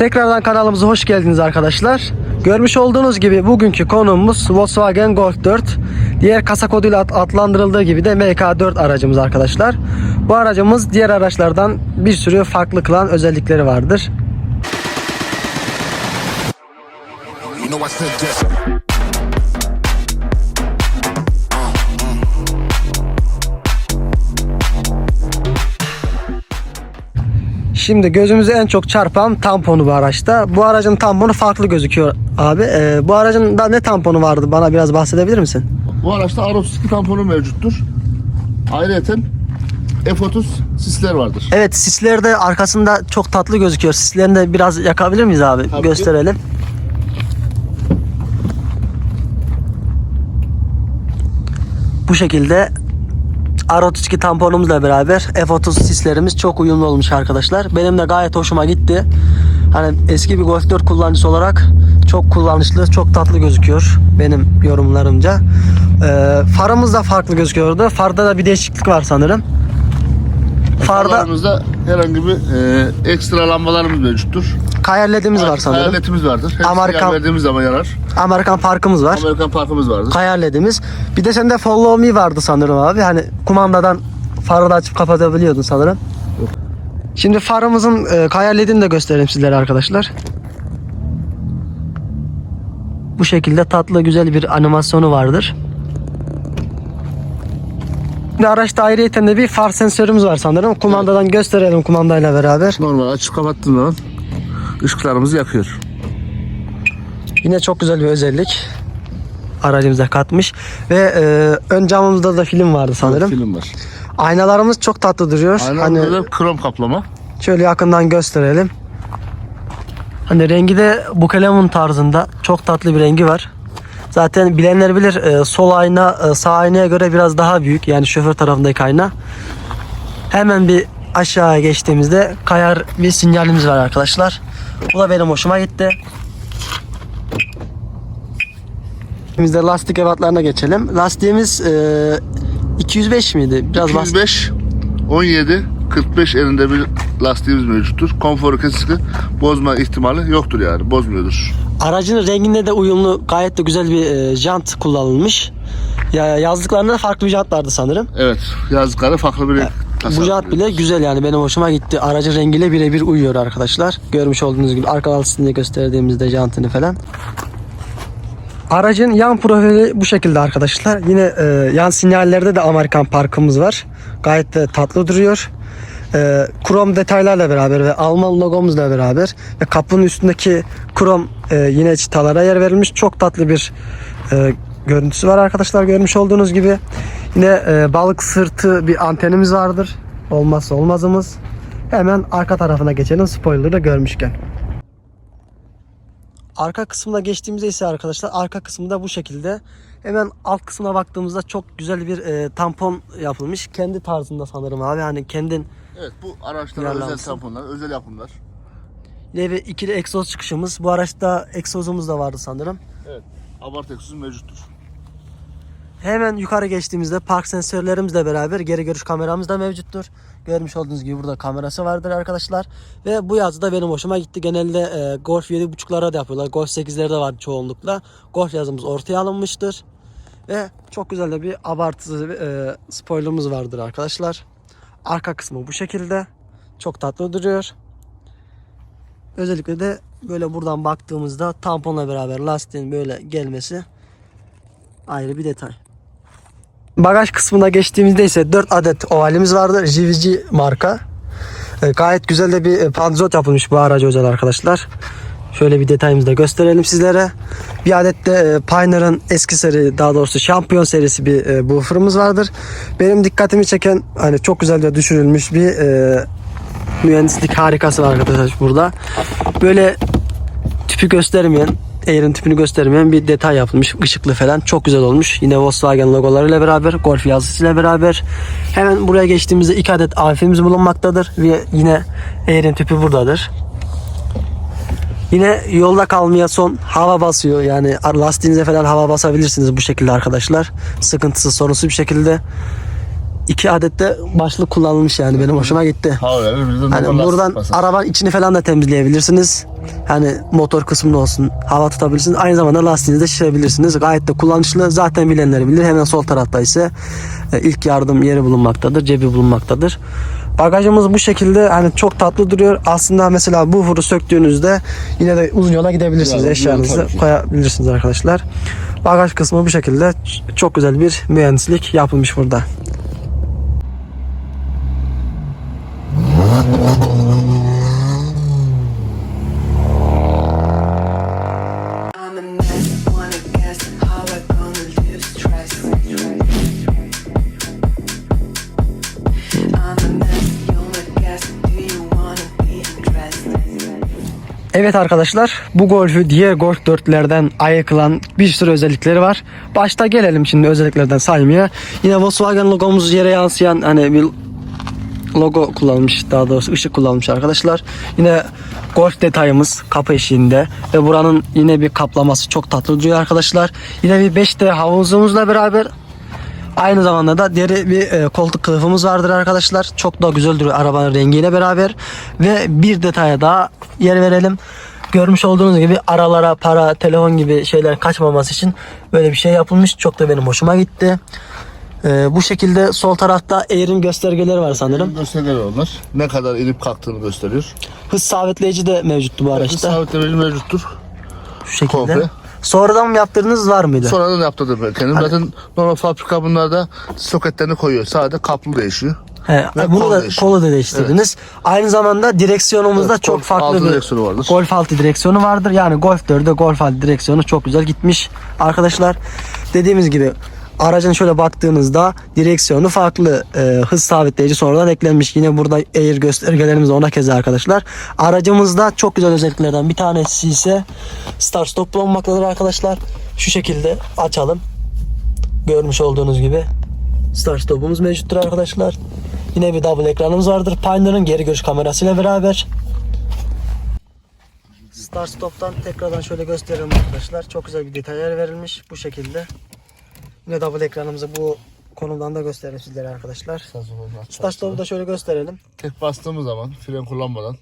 Tekrardan kanalımıza hoş geldiniz arkadaşlar. Görmüş olduğunuz gibi bugünkü konumuz Volkswagen Golf 4. Diğer kasa koduyla ad- adlandırıldığı gibi de MK4 aracımız arkadaşlar. Bu aracımız diğer araçlardan bir sürü farklı kılan özellikleri vardır. You know Şimdi gözümüze en çok çarpan tamponu bu araçta. Bu aracın tamponu farklı gözüküyor abi. Ee, bu aracın da ne tamponu vardı? Bana biraz bahsedebilir misin? Bu araçta R32 tamponu mevcuttur. Ayrıca F30 sisler vardır. Evet sisleri de arkasında çok tatlı gözüküyor. Sislerini de biraz yakabilir miyiz abi? Tabii ki. Gösterelim. Bu şekilde R32 tamponumuzla beraber F30 sislerimiz çok uyumlu olmuş arkadaşlar. Benim de gayet hoşuma gitti. Hani eski bir Golf 4 kullanıcısı olarak çok kullanışlı, çok tatlı gözüküyor benim yorumlarımca. Ee, farımız da farklı gözüküyordu. Farda da bir değişiklik var sanırım. Farda Farlarımızda herhangi bir e, ekstra lambalarımız mevcuttur. Kayar var sanırım. Hayaletimiz vardır. Hepsi Amerikan- verdiğimiz zaman yanar. Amerikan parkımız var. Amerikan parkımız vardır. Kayar ledimiz. Bir de sende follow me vardı sanırım abi. Hani kumandadan farı da açıp kapatabiliyordun sanırım. Şimdi farımızın e, kayar ledini de göstereyim sizlere arkadaşlar. Bu şekilde tatlı güzel bir animasyonu vardır. Bir araçta ayrıyeten de bir far sensörümüz var sanırım. Kumandadan gösterelim kumandayla beraber. Normal açıp kapattığın zaman ışıklarımızı yakıyor. Yine çok güzel bir özellik aracımıza katmış. Ve e, ön camımızda da film vardı sanırım. Film var. Aynalarımız çok tatlı duruyor. Aynı hani krom kaplama. şöyle yakından gösterelim. Hani rengi de Bukelemun tarzında çok tatlı bir rengi var. Zaten bilenler bilir e, sol ayna e, sağ aynaya göre biraz daha büyük. Yani şoför tarafındaki ayna. Hemen bir aşağıya geçtiğimizde kayar bir sinyalimiz var arkadaşlar. Bu da benim hoşuma gitti. Biz de lastik ebatlarına geçelim. Lastiğimiz e, 205 miydi? Biraz bas- 205, 17, 45 elinde bir lastiğimiz mevcuttur. Konforu kesinlikle bozma ihtimali yoktur yani. Bozmuyordur. Aracın renginde de uyumlu gayet de güzel bir e, jant kullanılmış. Ya yazlıklarında da farklı bir jant vardı sanırım. Evet. Yazdıkları farklı bir Bu jant bile güzel yani benim hoşuma gitti. Aracın rengiyle birebir uyuyor arkadaşlar. Görmüş olduğunuz gibi arka lastiğini gösterdiğimizde jantını falan. Aracın yan profili bu şekilde arkadaşlar. Yine e, yan sinyallerde de Amerikan parkımız var. Gayet de tatlı duruyor. E, krom detaylarla beraber ve Alman logomuzla beraber ve kapının üstündeki krom e, yine çıtalara yer verilmiş. Çok tatlı bir e, görüntüsü var arkadaşlar görmüş olduğunuz gibi. Yine e, balık sırtı bir antenimiz vardır. Olmazsa olmazımız. Hemen arka tarafına geçelim spoiler'ı da görmüşken. Arka kısmına geçtiğimizde ise arkadaşlar arka kısmında bu şekilde. Hemen alt kısmına baktığımızda çok güzel bir e, tampon yapılmış. Kendi tarzında sanırım abi. Hani kendin Evet bu araçlara özel tamponlar, özel yapımlar. yine bir ikili egzoz çıkışımız. Bu araçta egzozumuz da vardı sanırım. Evet. Abart egzozu mevcuttur. Hemen yukarı geçtiğimizde park sensörlerimizle beraber geri görüş kameramız da mevcuttur. Görmüş olduğunuz gibi burada kamerası vardır arkadaşlar. Ve bu yazı da benim hoşuma gitti. Genelde e, Golf 7.5'lara da yapıyorlar. Golf 8'lerde var çoğunlukla. Golf yazımız ortaya alınmıştır. Ve çok güzel de bir abartılı e, spoilerımız vardır arkadaşlar. Arka kısmı bu şekilde. Çok tatlı duruyor. Özellikle de böyle buradan baktığımızda tamponla beraber lastiğin böyle gelmesi ayrı bir detay. Bagaj kısmına geçtiğimizde ise 4 adet ovalimiz vardır. JVG marka. E, gayet güzel de bir e, panzot yapılmış bu araca özel arkadaşlar. Şöyle bir detayımızı da gösterelim sizlere. Bir adet de e, Pioneer'ın eski seri daha doğrusu şampiyon serisi bir e, buffer'ımız vardır. Benim dikkatimi çeken hani çok güzel de düşürülmüş bir e, mühendislik harikası var arkadaşlar burada. Böyle tüpü göstermeyen, Air'in tüpünü göstermeyen bir detay yapılmış. Işıklı falan çok güzel olmuş. Yine Volkswagen logolarıyla beraber, Golf yazısıyla beraber. Hemen buraya geçtiğimizde iki adet AF'imiz bulunmaktadır ve yine Air'in tüpü buradadır. Yine yolda kalmaya son hava basıyor. Yani lastiğinize falan hava basabilirsiniz bu şekilde arkadaşlar. Sıkıntısı sorunsuz bir şekilde. İki adet de başlık kullanılmış yani benim hoşuma gitti. Hani buradan arabanın içini falan da temizleyebilirsiniz. Hani motor kısmında olsun hava tutabilirsiniz. Aynı zamanda lastiğinizi de şişirebilirsiniz. Gayet de kullanışlı. Zaten bilenler bilir. Hemen sol tarafta ise e, ilk yardım yeri bulunmaktadır. Cebi bulunmaktadır. Bagajımız bu şekilde hani çok tatlı duruyor. Aslında mesela bu furu söktüğünüzde yine de uzun yola gidebilirsiniz. Yani, Eşyanızı koyabilirsiniz arkadaşlar. Bagaj kısmı bu şekilde çok güzel bir mühendislik yapılmış burada. Evet arkadaşlar bu Golf'ü diğer Golf 4'lerden ayıkılan bir sürü özellikleri var. Başta gelelim şimdi özelliklerden saymaya. Yine Volkswagen logomuz yere yansıyan hani bir logo kullanmış daha doğrusu ışık kullanmış arkadaşlar. Yine Golf detayımız kapı eşiğinde ve buranın yine bir kaplaması çok tatlı duruyor arkadaşlar. Yine bir 5D havuzumuzla beraber Aynı zamanda da deri bir e, koltuk kılıfımız vardır arkadaşlar. Çok da güzel duruyor arabanın rengiyle beraber. Ve bir detaya daha yer verelim. Görmüş olduğunuz gibi aralara para, telefon gibi şeyler kaçmaması için böyle bir şey yapılmış. Çok da benim hoşuma gitti. E, bu şekilde sol tarafta Air'in göstergeleri var sanırım. Göstergeler onlar. Ne kadar inip kalktığını gösteriyor. Hız sabitleyici de mevcuttu bu Araçta. araçta. Sabitlemeci mevcuttur. Şu şekilde. komple. Sonradan mı yaptırdınız var mıydı? Sonradan yaptırdım ben kendim. Hani- Zaten normal fabrika bunlarda soketlerini koyuyor. Sadece kaplı değişiyor. He, Ve bunu da değişiyor. kolu da değiştirdiniz. Aynı zamanda direksiyonumuzda Evet, çok Golf farklı altı bir direksiyonu vardır. Golf 6 direksiyonu vardır. Yani Golf 4'de Golf 6 direksiyonu çok güzel gitmiş arkadaşlar. Dediğimiz gibi aracın şöyle baktığınızda direksiyonu farklı e, hız sabitleyici sonradan eklenmiş. Yine burada air göstergelerimiz ona keza arkadaşlar. Aracımızda çok güzel özelliklerden bir tanesi ise start stop bulunmaktadır arkadaşlar. Şu şekilde açalım. Görmüş olduğunuz gibi start stopumuz mevcuttur arkadaşlar. Yine bir double ekranımız vardır. Pioneer'ın geri görüş kamerasıyla beraber. Start stop'tan tekrardan şöyle gösterelim arkadaşlar. Çok güzel bir detaylar verilmiş bu şekilde. Yine double ekranımızı bu konumdan da gösterelim sizlere arkadaşlar. Stop'u da şöyle gösterelim. Tek bastığımız zaman fren kullanmadan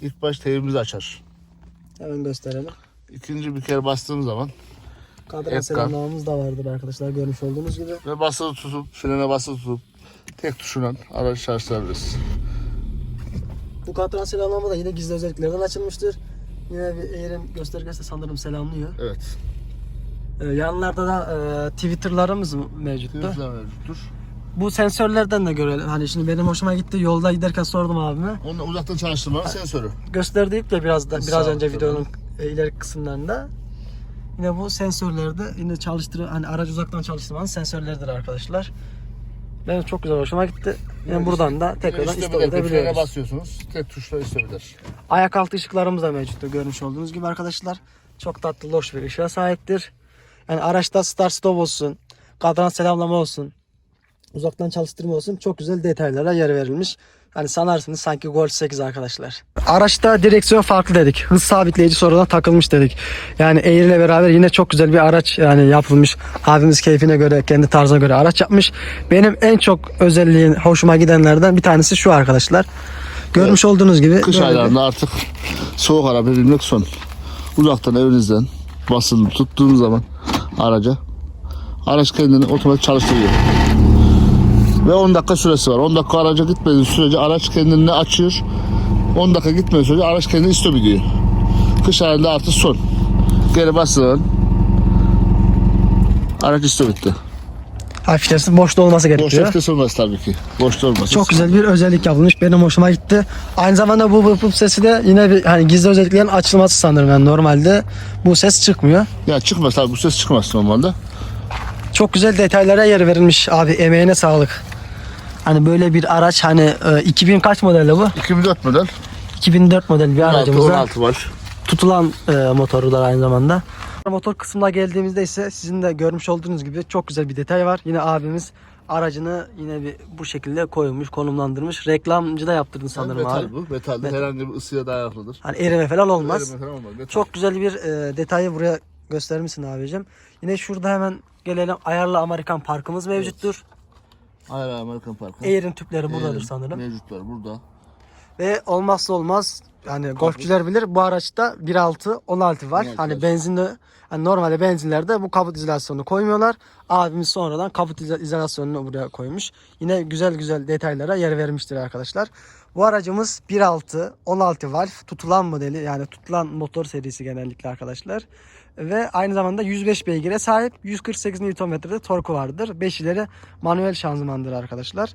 ilk baş teybimizi açar. Hemen gösterelim. İkinci bir kere bastığımız zaman Kadran selamlamamız da vardır arkadaşlar görmüş olduğunuz gibi. ve basılı tutup frene basılı tutup tek tuşuna aracı çalıştırabiliriz. Bu kadran selamlama da yine gizli özelliklerden açılmıştır. Yine bir Air'in göstergesi sanırım selamlıyor. Evet. Ee, yanlarda da e, Twitter'larımız mevcuttu. Hızla mevcuttur. Bu sensörlerden de görelim. Hani şimdi benim hoşuma gitti. Yolda giderken sordum abime. Onu uzaktan çalıştırmanın sensörü. Gösterdik de biraz da biraz önce videonun e, ileri kısımlarında. Yine bu sensörlerde yine çalıştır hani aracı uzaktan çalıştırmanın sensörleridir arkadaşlar. Benim çok güzel hoşuma gitti. Yani buradan da tekrardan İşte edebiliyoruz. basıyorsunuz. Tek tuşla istebilir. Ayak altı ışıklarımız da mevcuttur görmüş olduğunuz gibi arkadaşlar. Çok tatlı loş bir ışığa sahiptir. Yani araçta start stop olsun, kadran selamlama olsun, uzaktan çalıştırma olsun çok güzel detaylara yer verilmiş. Hani sanarsınız sanki Golf 8 arkadaşlar. Araçta direksiyon farklı dedik. Hız sabitleyici sonradan takılmış dedik. Yani Air ile beraber yine çok güzel bir araç yani yapılmış. Abimiz keyfine göre, kendi tarzına göre araç yapmış. Benim en çok özelliğin hoşuma gidenlerden bir tanesi şu arkadaşlar. Görmüş olduğunuz gibi Kış böyle bir- aylarında artık soğuk araba binmek son. Uzaktan evinizden basılı tuttuğunuz zaman araca araç kendini otomatik çalıştırıyor. Ve 10 dakika süresi var. 10 dakika araca gitmediği sürece araç kendini açıyor. 10 dakika gitmediği sürece araç kendini istop ediyor. Kış ayında artık son. Geri basın. Araç istop etti. Hafiflersin boşta olması gerekiyor. öfkesi olmaz tabii ki. Boşta olmaz. Çok güzel bir özellik yapılmış. Benim hoşuma gitti. Aynı zamanda bu bu, bu sesi de yine bir hani gizli özelliklerin açılması sanırım. Yani normalde bu ses çıkmıyor. Ya çıkmaz tabii bu ses çıkmaz normalde. Çok güzel detaylara yer verilmiş abi. Emeğine sağlık. Hani böyle bir araç hani e, 2000 kaç modelde bu? 2004 model. 2004 model bir 16, aracımızda 16 var. tutulan e, motorlar aynı zamanda. Motor kısmına geldiğimizde ise sizin de görmüş olduğunuz gibi çok güzel bir detay var. Yine abimiz aracını yine bir bu şekilde koymuş, konumlandırmış. Reklamcı da yaptırdın sanırım metal abi. bu. Metal. Metal. Herhangi bir ısıya dayanıklıdır. Hani erime falan olmaz. Erime falan olmaz. Metal. Çok güzel bir e, detayı buraya göstermişsin abicim. Yine şurada hemen gelelim ayarlı Amerikan parkımız mevcuttur. Hayır Amerikan Parkı. Air'in tüpleri buradadır Air'in sanırım. Mevcutlar burada. Ve olmazsa olmaz yani golfçüler bilir bu araçta 1.6 16 var. 16 hani var. benzinde hani normalde benzinlerde bu kaput izolasyonu koymuyorlar. Abimiz sonradan kaput izo- izolasyonunu buraya koymuş. Yine güzel güzel detaylara yer vermiştir arkadaşlar. Bu aracımız 1.6 16 valf tutulan modeli yani tutulan motor serisi genellikle arkadaşlar. Ve aynı zamanda 105 beygire sahip 148 Nm'de torku vardır. 5 ileri manuel şanzımandır arkadaşlar.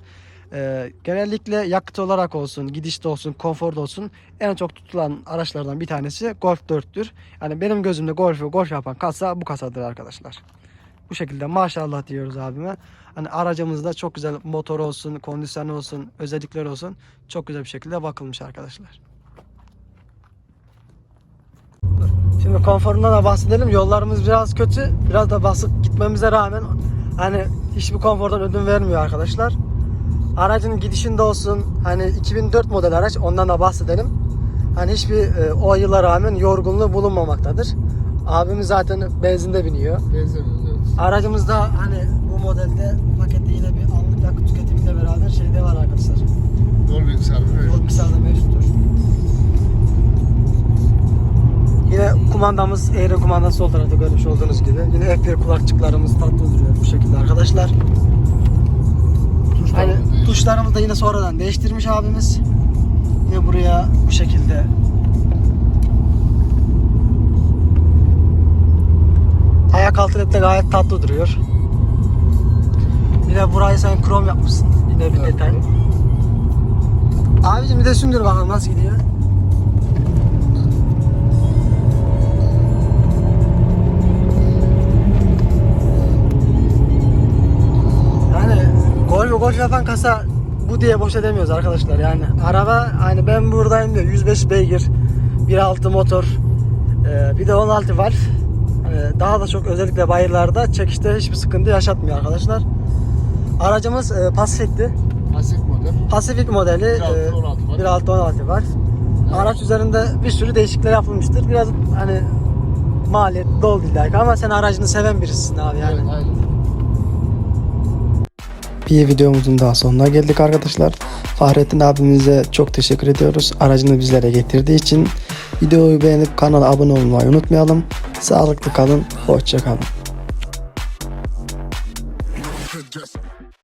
Ee, genellikle yakıt olarak olsun, gidişte olsun, konforda olsun en çok tutulan araçlardan bir tanesi Golf 4'tür. Yani benim gözümde Golf'ü Golf yapan kasa bu kasadır arkadaşlar. Bu şekilde maşallah diyoruz abime. Hani aracımızda çok güzel motor olsun, kondisyonu olsun, özellikleri olsun çok güzel bir şekilde bakılmış arkadaşlar. Şimdi konforundan da bahsedelim. Yollarımız biraz kötü. Biraz da basık gitmemize rağmen hani hiçbir konfordan ödün vermiyor arkadaşlar. Aracın gidişinde olsun hani 2004 model araç ondan da bahsedelim. Hani hiçbir e, o yıla rağmen yorgunluğu bulunmamaktadır. Abimiz zaten benzinde biniyor. Benzemiyoruz evet. Aracımızda hani bu modelde pakette yine bir anlık yakıt tüketimiyle beraber şeyde var arkadaşlar. Bilgisayarı Yol mevcut. miktarda mevcuttur. Yine kumandamız Air'in kumandası sol tarafta görmüş olduğunuz gibi. Yine F1 kulakçıklarımız tatlı duruyor bu şekilde arkadaşlar. Hani tuşlarımızı da yine sonradan değiştirmiş abimiz. Yine buraya bu şekilde Ayak altı de gayet tatlı duruyor. Yine burayı sen krom yapmışsın. Yine bir Evet. detay. Abicim bir de sündür bakalım nasıl gidiyor. Gol gol yapan kasa bu diye boş edemiyoruz arkadaşlar yani. Araba hani ben buradayım diyor 105 beygir 1.6 motor ee, bir de 16 valf Hani daha da çok özellikle bayırlarda çekişte hiçbir sıkıntı yaşatmıyor arkadaşlar. Aracımız e, Pacific'ti. Pasif model. Pacific modeli 1.6, 16 var. 1.6-16 var. Araç üzerinde bir sürü değişiklikler yapılmıştır. Biraz hani maliyetli de oldu illa ki ama sen aracını seven birisin abi yani. Evet aynen. Bir videomuzun daha sonuna geldik arkadaşlar. Fahrettin abimize çok teşekkür ediyoruz. Aracını bizlere getirdiği için videoyu beğenip kanala abone olmayı unutmayalım. Sağlıklı kalın, hoşça kalın.